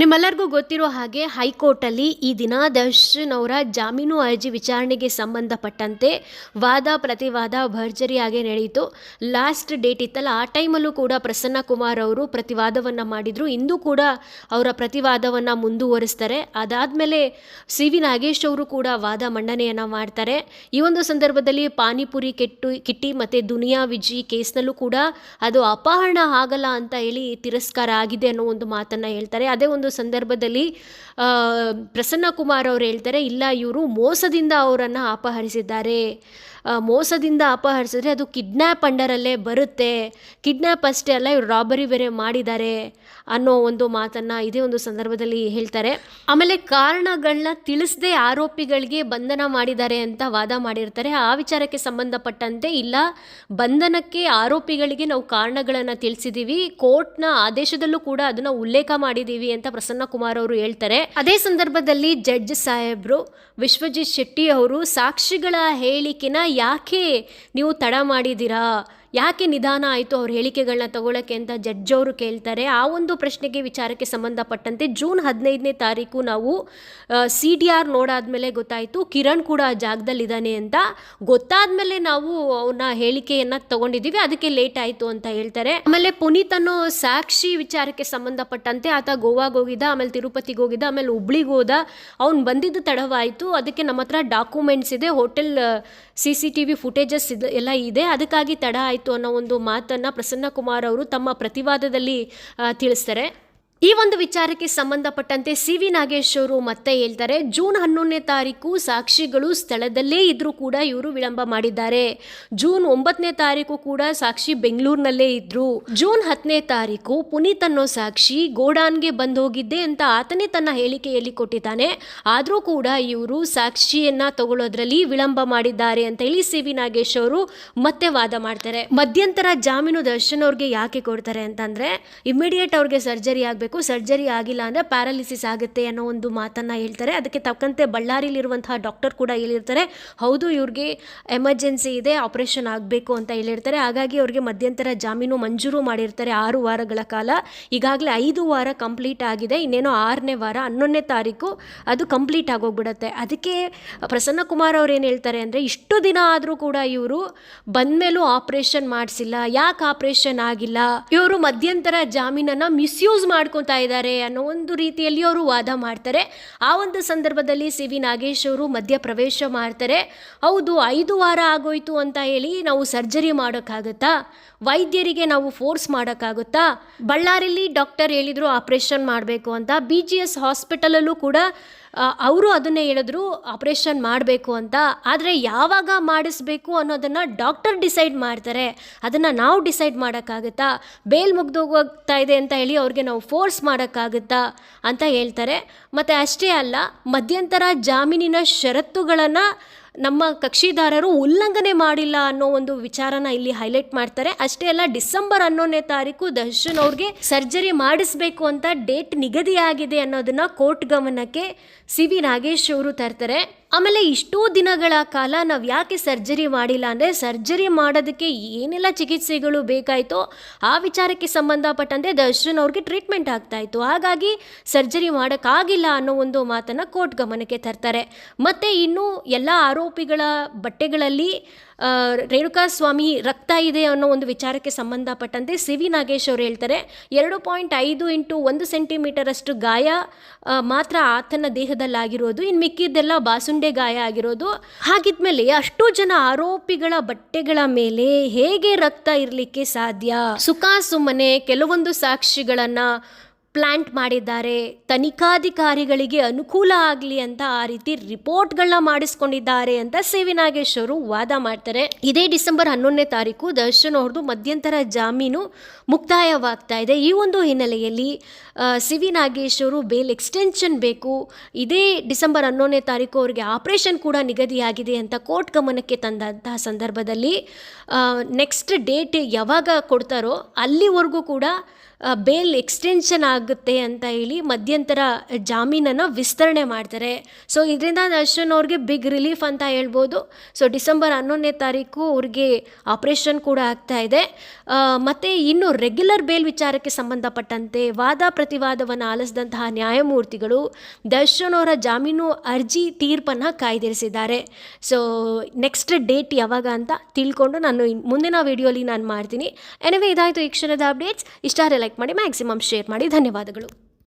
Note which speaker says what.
Speaker 1: ನಿಮ್ಮೆಲ್ಲರಿಗೂ ಗೊತ್ತಿರೋ ಹಾಗೆ ಹೈಕೋರ್ಟಲ್ಲಿ ಈ ದಿನ ದರ್ಶನ್ ಅವರ ಜಾಮೀನು ಅರ್ಜಿ ವಿಚಾರಣೆಗೆ ಸಂಬಂಧಪಟ್ಟಂತೆ ವಾದ ಪ್ರತಿವಾದ ಭರ್ಜರಿಯಾಗಿ ನಡೆಯಿತು. ಲಾಸ್ಟ್ ಡೇಟ್ ಇತ್ತಲ್ಲ, ಆ ಟೈಮಲ್ಲೂ ಕೂಡ ಪ್ರಸನ್ನ ಕುಮಾರ್ ಅವರು ಪ್ರತಿವಾದವನ್ನು ಮಾಡಿದರು. ಇಂದು ಕೂಡ ಅವರ ಪ್ರತಿವಾದವನ್ನು ಮುಂದುವರಿಸ್ತಾರೆ. ಅದಾದಮೇಲೆ ಸಿ ವಿ ನಾಗೇಶ್ ಅವರು ಕೂಡ ವಾದ ಮಂಡನೆಯನ್ನು ಮಾಡ್ತಾರೆ. ಈ ಒಂದು ಸಂದರ್ಭದಲ್ಲಿ ಪಾನಿಪುರಿ ಕೆಟ್ಟು, ಕಿಟ್ಟಿ ಮತ್ತು ದುನಿಯಾ ವಿಜಿ ಕೇಸ್ನಲ್ಲೂ ಕೂಡ ಅದು ಅಪಹರಣ ಆಗಲ್ಲ ಅಂತ ಹೇಳಿ ತಿರಸ್ಕಾರ ಆಗಿದೆ ಅನ್ನೋ ಒಂದು ಮಾತನ್ನು ಹೇಳ್ತಾರೆ. ಅದೇ ಒಂದು ಸಂದರ್ಭದಲ್ಲಿ ಪ್ರಸನ್ನ ಕುಮಾರ್ ಅವರು ಹೇಳ್ತಾರೆ, ಇಲ್ಲ ಇವರು ಮೋಸದಿಂದ ಅವರನ್ನು ಅಪಹರಿಸಿದ್ದಾರೆ. ಮೋಸದಿಂದ ಅಪಹರಿಸಿದ್ರೆ ಅದು ಕಿಡ್ನ್ಯಾಪ್ ಅಂಡರಲ್ಲೇ ಬರುತ್ತೆ. ಕಿಡ್ನ್ಯಾಪ್ ಅಷ್ಟೇ ಅಲ್ಲ, ಇವರು ರಾಬರಿ ಬೇರೆ ಮಾಡಿದ್ದಾರೆ. ಅನ್ನೋ ಒಂದು ಮಾತನ್ನು ಇದೇ ಒಂದು ಸಂದರ್ಭದಲ್ಲಿ ಹೇಳ್ತಾರೆ. ಆಮೇಲೆ ಕಾರಣಗಳನ್ನ ತಿಳಿಸದೆ ಆರೋಪಿಗಳಿಗೆ ಬಂಧನ ಮಾಡಿದ್ದಾರೆ ಅಂತ ವಾದ ಮಾಡಿರ್ತಾರೆ. ಆ ವಿಚಾರಕ್ಕೆ ಸಂಬಂಧಪಟ್ಟಂತೆ ಇಲ್ಲ, ಬಂಧನಕ್ಕೆ ಆರೋಪಿಗಳಿಗೆ ನಾವು ಕಾರಣಗಳನ್ನು ತಿಳಿಸಿದ್ದೀವಿ ಕೋರ್ಟ್ನ ಆದೇಶದಲ್ಲೂ ಕೂಡ ಅದನ್ನು ಉಲ್ಲೇಖ ಮಾಡಿದ್ದೀವಿ ಅಂತ ಪ್ರಸನ್ನ ಕುಮಾರ್ ಅವರು ಹೇಳ್ತಾರೆ, ಅದೇ ಸಂದರ್ಭದಲ್ಲಿ ಜಡ್ಜ್ ಸಾಹೇಬ್ರು ವಿಶ್ವಜಿತ್ ಶೆಟ್ಟಿ ಅವರು ಸಾಕ್ಷಿಗಳ ಹೇಳಿಕೆನ ಯಾಕೆ ನೀವು ತಡ ಮಾಡಿದ್ದೀರಾ? ಯಾಕೆ ನಿಧಾನ ಆಯಿತು ಅವ್ರ ಹೇಳಿಕೆಗಳನ್ನ ತಗೊಳ್ಳೋಕ್ಕೆ ಅಂತ ಜಡ್ಜ್ ಅವರು ಕೇಳ್ತಾರೆ. ಆ ಒಂದು ಪ್ರಶ್ನೆಗೆ ವಿಚಾರಕ್ಕೆ ಸಂಬಂಧಪಟ್ಟಂತೆ ಜೂನ್ ಹದಿನೈದನೇ ತಾರೀಕು ನಾವು ಸಿ ಡಿ ಆರ್ ನೋಡಾದ್ಮೇಲೆ ಗೊತ್ತಾಯಿತು, ಕಿರಣ್ ಕೂಡ ಆ ಜಾಗದಲ್ಲಿದ್ದಾನೆ ಅಂತ ಗೊತ್ತಾದ್ಮೇಲೆ ನಾವು ಅವನ ಹೇಳಿಕೆಯನ್ನು ತಗೊಂಡಿದ್ದೀವಿ. ಅದಕ್ಕೆ ಲೇಟ್ ಆಯಿತು ಅಂತ ಹೇಳ್ತಾರೆ. ಆಮೇಲೆ ಪುನೀತ್ ಅನ್ನೋ ಸಾಕ್ಷಿ ವಿಚಾರಕ್ಕೆ ಸಂಬಂಧಪಟ್ಟಂತೆ ಆತ ಗೋವಾಗೆ ಹೋಗಿದ್ದ, ಆಮೇಲೆ ತಿರುಪತಿಗೆ ಹೋಗಿದ್ದ, ಆಮೇಲೆ ಹುಬ್ಳಿಗೆ ಹೋದ. ಅವ್ನು ಬಂದಿದ್ದು ತಡವಾಯಿತು. ಅದಕ್ಕೆ ನಮ್ಮ ಹತ್ರ ಡಾಕ್ಯುಮೆಂಟ್ಸ್ ಇದೆ, hotel C C T V footages ಇದೆ, ಎಲ್ಲ ಇದೆ. ಅದಕ್ಕಾಗಿ ತಡ ಆಯಿತು. ಅನ್ನೋ ಒಂದು ಮಾತನ್ನು ಪ್ರಸನ್ನ ಕುಮಾರ್ ಅವರು ತಮ್ಮ ಪ್ರತಿವಾದದಲ್ಲಿ ತಿಳಿಸ್ತಾರೆ. ಈ ಒಂದು ವಿಚಾರಕ್ಕೆ ಸಂಬಂಧಪಟ್ಟಂತೆ ಸಿ ವಿ ನಾಗೇಶ್ ಅವರು ಮತ್ತೆ ಹೇಳ್ತಾರೆ, ಜೂನ್ ಹನ್ನೊಂದನೇ ತಾರೀಕು ಸಾಕ್ಷಿಗಳು ಸ್ಥಳದಲ್ಲೇ ಇದ್ರೂ ಕೂಡ ಇವರು ವಿಳಂಬ ಮಾಡಿದ್ದಾರೆ. ಜೂನ್ ಒಂಬತ್ತನೇ ತಾರೀಕು ಕೂಡ ಸಾಕ್ಷಿ ಬೆಂಗಳೂರಿನಲ್ಲೇ ಇದ್ರು. ಜೂನ್ ಹತ್ತನೇ ತಾರೀಕು ಪುನೀತ್ ಅನ್ನೋ ಸಾಕ್ಷಿ ಗೋಡಾನ್ಗೆ ಬಂದು ಹೋಗಿದ್ದೆ ಅಂತ ಆತನೇ ತನ್ನ ಹೇಳಿಕೆಯಲ್ಲಿ ಕೊಟ್ಟಿದ್ದಾನೆ. ಆದರೂ ಕೂಡ ಇವರು ಸಾಕ್ಷಿಯನ್ನ ತಗೊಳ್ಳೋದ್ರಲ್ಲಿ ವಿಳಂಬ ಮಾಡಿದ್ದಾರೆ ಅಂತ ಹೇಳಿ ಸಿ ವಿ ನಾಗೇಶ್ ಅವರು ಮತ್ತೆ ವಾದ ಮಾಡ್ತಾರೆ. ಮಧ್ಯಂತರ ಜಾಮೀನು ದರ್ಶನ್ ಅವ್ರಿಗೆ ಯಾಕೆ ಕೊಡ್ತಾರೆ ಅಂತಂದ್ರೆ ಇಮಿಡಿಯೇಟ್ ಅವ್ರಿಗೆ ಸರ್ಜರಿ ಆಗಬೇಕು ಸರ್ಜರಿ ಆಗಿಲ್ಲ ಅಂದರೆ ಪ್ಯಾರಾಲಿಸಿಸ್ ಆಗುತ್ತೆ ಅನ್ನೋ ಒಂದು ಮಾತನ್ನು ಹೇಳ್ತಾರೆ. ಅದಕ್ಕೆ ತಕ್ಕಂತೆ ಬಳ್ಳಾರಿಲಿರುವಂತಹ ಡಾಕ್ಟರ್ ಕೂಡ ಹೇಳಿರ್ತಾರೆ, ಹೌದು ಇವ್ರಿಗೆ ಎಮರ್ಜೆನ್ಸಿ ಇದೆ, ಆಪರೇಷನ್ ಆಗಬೇಕು ಅಂತ ಹೇಳಿರ್ತಾರೆ. ಹಾಗಾಗಿ ಅವ್ರಿಗೆ ಮಧ್ಯಂತರ ಜಾಮೀನು ಮಂಜೂರು ಮಾಡಿರ್ತಾರೆ ಆರು ವಾರಗಳ ಕಾಲ. ಈಗಾಗಲೇ ಐದು ವಾರ ಕಂಪ್ಲೀಟ್ ಆಗಿದೆ, ಇನ್ನೇನೋ ಆರನೇ ವಾರ, ಹನ್ನೊಂದನೇ ತಾರೀಕು ಅದು ಕಂಪ್ಲೀಟ್ ಆಗೋಗ್ಬಿಡುತ್ತೆ. ಅದಕ್ಕೆ ಪ್ರಸನ್ನ ಕುಮಾರ್ ಅವ್ರು ಏನು ಹೇಳ್ತಾರೆ ಅಂದರೆ, ಇಷ್ಟು ದಿನ ಆದರೂ ಕೂಡ ಇವರು ಬಂದಮೇಲೂ ಆಪರೇಷನ್ ಮಾಡಿಸಿಲ್ಲ, ಯಾಕೆ ಆಪರೇಷನ್ ಆಗಿಲ್ಲ? ಇವರು ಮಧ್ಯಂತರ ಜಾಮೀನನ್ನು ಮಿಸ್ಯೂಸ್ ಮಾಡ್ಕೊತಾ ಇದ್ದಾರೆ ಅನ್ನೋ ಒಂದು ರೀತಿಯಲ್ಲಿ ಅವರು ವಾದ ಮಾಡ್ತಾರೆ. ಆ ಒಂದು ಸಂದರ್ಭದಲ್ಲಿ ಸಿ ವಿ ನಾಗೇಶ್ ಅವರು ಮಧ್ಯ ಪ್ರವೇಶ ಮಾಡ್ತಾರೆ. ಹೌದು, ಐದು ವಾರ ಆಗೋಯ್ತು ಅಂತ ಹೇಳಿ ನಾವು ಸರ್ಜರಿ ಮಾಡೋಕ್ಕಾಗತ್ತಾ? ವೈದ್ಯರಿಗೆ ನಾವು ಫೋರ್ಸ್ ಮಾಡೋಕ್ಕಾಗುತ್ತಾ? ಬಳ್ಳಾರಿಲಿ ಡಾಕ್ಟರ್ ಹೇಳಿದರು ಆಪರೇಷನ್ ಮಾಡಬೇಕು ಅಂತ. ಬಿ ಜಿ ಎಸ್ ಹಾಸ್ಪಿಟಲಲ್ಲೂ ಕೂಡ ಅವರು ಅದನ್ನೇ ಹೇಳಿದ್ರು ಆಪರೇಷನ್ ಮಾಡಬೇಕು ಅಂತ. ಆದರೆ ಯಾವಾಗ ಮಾಡಿಸ್ಬೇಕು ಅನ್ನೋದನ್ನು ಡಾಕ್ಟರ್ ಡಿಸೈಡ್ ಮಾಡ್ತಾರೆ. ಅದನ್ನು ನಾವು ಡಿಸೈಡ್ ಮಾಡೋಕ್ಕಾಗುತ್ತಾ? ಬೇಲ್ ಮುಗ್ದೋಗ್ತಾ ಇದೆ ಅಂತ ಹೇಳಿ ಅವ್ರಿಗೆ ನಾವು ಫೋರ್ಸ್ ಮಾಡೋಕ್ಕಾಗುತ್ತಾ ಅಂತ ಹೇಳ್ತಾರೆ. ಮತ್ತು ಅಷ್ಟೇ ಅಲ್ಲ, ಮಧ್ಯಂತರ ಜಾಮೀನಿನ ಷರತ್ತುಗಳನ್ನು ನಮ್ಮ ಕಕ್ಷಿದಾರರು ಉಲ್ಲಂಘನೆ ಮಾಡಿಲ್ಲ ಅನ್ನೋ ಒಂದು ವಿಚಾರನ ಇಲ್ಲಿ ಹೈಲೈಟ್ ಮಾಡ್ತಾರೆ. ಅಷ್ಟೇ ಅಲ್ಲ, ಡಿಸೆಂಬರ್ ಹನ್ನೊಂದನೇ ತಾರೀಕು ದರ್ಶನ್ ಅವ್ರಿಗೆ ಸರ್ಜರಿ ಮಾಡಿಸ್ಬೇಕು ಅಂತ ಡೇಟ್ ನಿಗದಿಯಾಗಿದೆ ಅನ್ನೋದನ್ನ ಕೋರ್ಟ್ ಗಮನಕ್ಕೆ ಸಿ ವಿ ನಾಗೇಶ್ ಅವರು ತರ್ತಾರೆ. ಆಮೇಲೆ ಇಷ್ಟೋ ದಿನಗಳ ಕಾಲ ನಾವು ಯಾಕೆ ಸರ್ಜರಿ ಮಾಡಿಲ್ಲ ಅಂದರೆ ಸರ್ಜರಿ ಮಾಡೋದಕ್ಕೆ ಏನೆಲ್ಲ ಚಿಕಿತ್ಸೆಗಳು ಬೇಕಾಯಿತೋ ಆ ವಿಚಾರಕ್ಕೆ ಸಂಬಂಧಪಟ್ಟಂತೆ ದರ್ಶನ್ ಅವ್ರಿಗೆ ಟ್ರೀಟ್ಮೆಂಟ್ ಆಗ್ತಾಯಿತ್ತು ಹಾಗಾಗಿ ಸರ್ಜರಿ ಮಾಡೋಕ್ಕಾಗಿಲ್ಲ ಅನ್ನೋ ಒಂದು ಮಾತನ್ನು ಕೋರ್ಟ್ ಗಮನಕ್ಕೆ ತರ್ತಾರೆ. ಮತ್ತು ಇನ್ನು ಎಲ್ಲ ಆರೋಪಿಗಳ ಬಟ್ಟೆಗಳಲ್ಲಿ ರೇಣುಕಾಸ್ವಾಮಿ ರಕ್ತ ಇದೆ ಅನ್ನೋ ಒಂದು ವಿಚಾರಕ್ಕೆ ಸಂಬಂಧಪಟ್ಟಂತೆ ಸಿ ವಿ ನಾಗೇಶ್ ಅವರು ಹೇಳ್ತಾರೆ, ಎರಡು ಪಾಯಿಂಟ್ ಐದು ಇಂಟು ಒಂದು ಸೆಂಟಿಮೀಟರ್ ಅಷ್ಟು ಗಾಯ ಮಾತ್ರ ಆತನ ದೇಹದಲ್ಲಾಗಿರೋದು ಇನ್ನು ಮಿಕ್ಕಿದ್ದೆಲ್ಲ ಬಾಸುಂಡೆ ಗಾಯ ಆಗಿರೋದು. ಹಾಗಿದ್ಮೇಲೆ ಅಷ್ಟು ಜನ ಆರೋಪಿಗಳ ಬಟ್ಟೆಗಳ ಮೇಲೆ ಹೇಗೆ ರಕ್ತ ಇರಲಿಕ್ಕೆ ಸಾಧ್ಯ? ಸುಖ ಸುಮ್ಮನೆ ಕೆಲವೊಂದು ಸಾಕ್ಷಿಗಳನ್ನು ಪ್ಲ್ಯಾಂಟ್ ಮಾಡಿದ್ದಾರೆ. ತನಿಖಾಧಿಕಾರಿಗಳಿಗೆ ಅನುಕೂಲ ಆಗಲಿ ಅಂತ ಆ ರೀತಿ ರಿಪೋರ್ಟ್ಗಳನ್ನ ಮಾಡಿಸ್ಕೊಂಡಿದ್ದಾರೆ ಅಂತ ಸೇವಿ ನಾಗೇಶ್ ಅವರು ವಾದ ಮಾಡ್ತಾರೆ. ಇದೇ ಡಿಸೆಂಬರ್ ಹನ್ನೊಂದನೇ ತಾರೀಕು ದರ್ಶನ್ ಅವ್ರದ್ದು ಮಧ್ಯಂತರ ಜಾಮೀನು ಮುಕ್ತಾಯವಾಗ್ತಾ ಇದೆ. ಈ ಒಂದು ಹಿನ್ನೆಲೆಯಲ್ಲಿ ಸಿ ವಿ ನಾಗೇಶ್ ಅವರು ಬೇಲ್ ಎಕ್ಸ್ಟೆನ್ಷನ್ ಬೇಕು. ಇದೇ ಡಿಸೆಂಬರ್ ಹನ್ನೊಂದನೇ ತಾರೀಕು ಅವರಿಗೆ ಆಪರೇಷನ್ ಕೂಡ ನಿಗದಿಯಾಗಿದೆ ಅಂತ ಕೋರ್ಟ್ ಗಮನಕ್ಕೆ ತಂದಂತಹ ಸಂದರ್ಭದಲ್ಲಿ ನೆಕ್ಸ್ಟ್ ಡೇಟ್ ಯಾವಾಗ ಕೊಡ್ತಾರೋ ಅಲ್ಲಿವರೆಗೂ ಕೂಡ ಬೇಲ್ ಎಕ್ಸ್ಟೆನ್ಷನ್ ಆಗುತ್ತೆ ಅಂತ ಹೇಳಿ ಮಧ್ಯಂತರ ಜಾಮೀನನ್ನು ವಿಸ್ತರಣೆ ಮಾಡ್ತಾರೆ. ಸೊ ಇದರಿಂದ ದರ್ಶನ್ ಅವ್ರಿಗೆ ಬಿಗ್ ರಿಲೀಫ್ ಅಂತ ಹೇಳ್ಬೋದು. ಸೊ ಡಿಸೆಂಬರ್ ಹನ್ನೊಂದನೇ ತಾರೀಕು ಅವ್ರಿಗೆ ಆಪ್ರೇಷನ್ ಕೂಡ ಆಗ್ತಾ ಇದೆ. ಮತ್ತು ಇನ್ನು ರೆಗ್ಯುಲರ್ ಬೇಲ್ ವಿಚಾರಕ್ಕೆ ಸಂಬಂಧಪಟ್ಟಂತೆ ವಾದ ಪ್ರತಿವಾದವನ್ನು ಆಲಿಸಿದಂತಹ ನ್ಯಾಯಮೂರ್ತಿಗಳು ದರ್ಶನ್ ಅವರ ಜಾಮೀನು ಅರ್ಜಿ ತೀರ್ಪನ್ನು ಕಾಯ್ದಿರಿಸಿದ್ದಾರೆ. ಸೊ ನೆಕ್ಸ್ಟ್ ಡೇಟ್ ಯಾವಾಗ ಅಂತ ತಿಳ್ಕೊಂಡು ನಾನು ಮುಂದಿನ ವಿಡಿಯೋಲಿ ನಾನು ಮಾಡ್ತೀನಿ. ಎನವೇ ಇದಾಯಿತು ಈ ಕ್ಷಣದ ಅಪ್ಡೇಟ್ಸ್ ಇಷ್ಟಾರೆ ಲೈಕ್ ಮಾಡಿ ಮ್ಯಾಕ್ಸಿಮಮ್ ಶೇರ್ ಮಾಡಿ. ಧನ್ಯವಾದಗಳು.